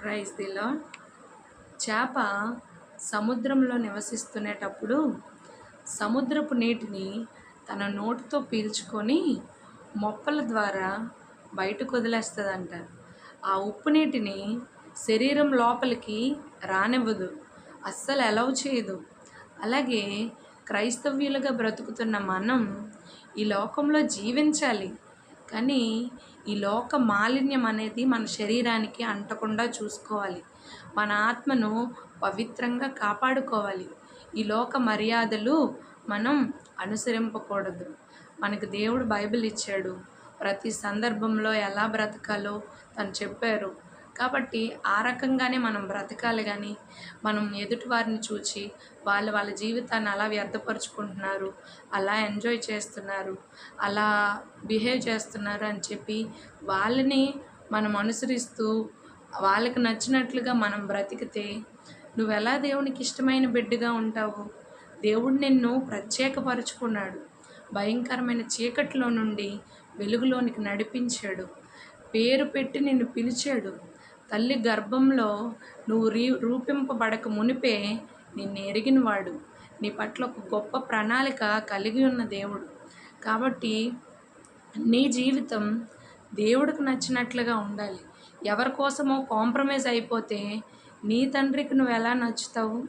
Praise దిలో చేప సముద్రంలో నివసిస్తునేటప్పుడు సముద్రపు నీటిని తన నోటితో పీల్చుకొని మొప్పల ద్వారా బయటకు వదిలేస్తుందంట. ఆ ఉప్పు నీటిని శరీరం లోపలికి రానివ్వదు అస్సలు అలౌ చేయదు. అలాగే క్రైస్తవ్యులుగా బ్రతుకుతున్న మనం ఈ లోకంలో జీవించాలి. కానీ ఈ లోక మాలిన్యం అనేది మన శరీరానికి అంటకుండా చూసుకోవాలి. మన ఆత్మను పవిత్రంగా కాపాడుకోవాలి. ఈ లోక మర్యాదలు మనం అనుసరింపకూడదు. మనకు దేవుడు బైబిల్ ఇచ్చాడు. ప్రతి సందర్భంలో ఎలా బ్రతకాలో తను చెప్పారు. కాబట్టి ఆ రకంగానే మనం బ్రతకాలి కానీ మనం ఎదుటి వారిని చూచి వాళ్ళు వాళ్ళ జీవితాన్ని అలా వ్యర్థపరుచుకుంటున్నారు అలా ఎంజాయ్ చేస్తున్నారు అలా బిహేవ్ చేస్తున్నారు అని చెప్పి వాళ్ళని మనం అనుసరిస్తూ వాళ్ళకి నచ్చినట్లుగా మనం బ్రతికితే నువ్వు ఎలా దేవునికి ఇష్టమైన బిడ్డగా ఉంటావు? దేవుడు నిన్ను ప్రత్యేకపరుచుకున్నాడు. భయంకరమైన చీకట్లో నుండి వెలుగులోనికి నడిపించాడు. పేరు పెట్టి నిన్ను పిలిచాడు. తల్లి గర్భంలో నువ్వు రీ రూపింపబడక మునిపే నిన్ను ఎరిగినవాడు. నీ పట్ల ఒక గొప్ప ప్రణాళిక కలిగి ఉన్న దేవుడు. కాబట్టి నీ జీవితం దేవుడికి నచ్చినట్లుగా ఉండాలి. ఎవరి కోసమో కాంప్రమైజ్ అయిపోతే నీ తండ్రికి నువ్వు ఎలా నచ్చుతావు?